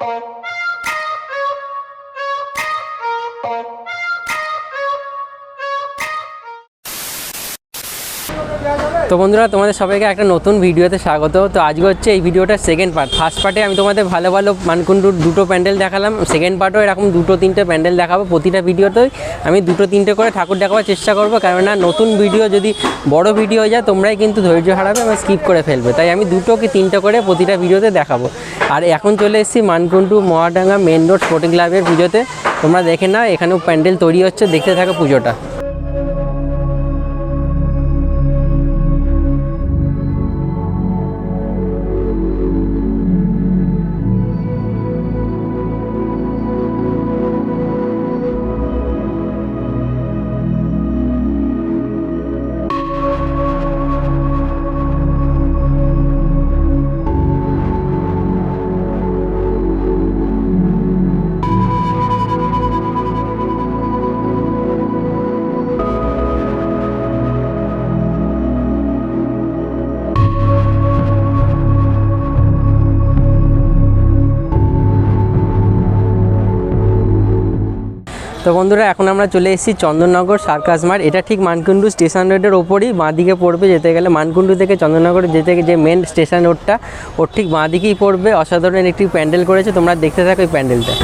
Thank. তো বন্ধুরা, তোমাদের সবাইকে একটা নতুন ভিডিওতে স্বাগত। তো আজকে হচ্ছে এই ভিডিওটার সেকেন্ড পার্ট ফার্স্ট পার্টে আমি তোমাদের ভালো ভালো মানকুণ্ডুর দুটো প্যান্ডেল দেখালাম। সেকেন্ড পার্টও এরকম দুটো তিনটে প্যান্ডেল দেখাবো প্রতিটা ভিডিওতেই। আমি দুটো তিনটে করে ঠাকুর দেখাবার চেষ্টা করব। কেননা নতুন ভিডিও যদি বড় ভিডিও হয়ে যায়, তোমরাই কিন্তু ধৈর্য হারাবে এবং স্কিপ করে ফেলবে। তাই আমি দুটো কি তিনটে করে প্রতিটা ভিডিওতে দেখাবো। আর এখন চলে এসেছি Mankundu Mahadanga main road sporting ক্লাবের পুজোতে। তোমরা দেখে না এখানেও প্যান্ডেল তৈরি হচ্ছে। দেখতে থাকো পুজোটা। তো বন্ধুরা, এখন আমরা চলে এসেছি চন্দননগর সার্কাস মাঠ এটা ঠিক মানকুণ্ডু স্টেশন রোডের ওপরই, বাঁ দিকে পড়বে যেতে গেলে মানকুণ্ডু থেকে চন্দননগর যেতে যে মেন স্টেশন রোডটা ওর ঠিক বাঁ দিকেই পড়বে। অসাধারণ একটি প্যান্ডেল করেছে, তোমরা দেখতে থাকো ওই প্যান্ডেলটা।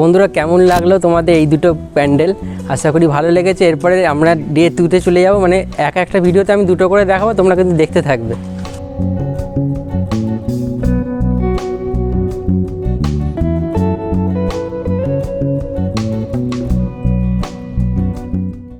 বন্ধুরা, কেমন লাগল তোমাদের এই দুটো প্যান্ডেল? আশা করি ভালো লেগেছে। এরপরে আমরা ডে টুতে চলে যাব। মানে এক একটা ভিডিওতে আমি দুটো করে দেখাবো, তোমরা কিন্তু দেখতে থাকবে।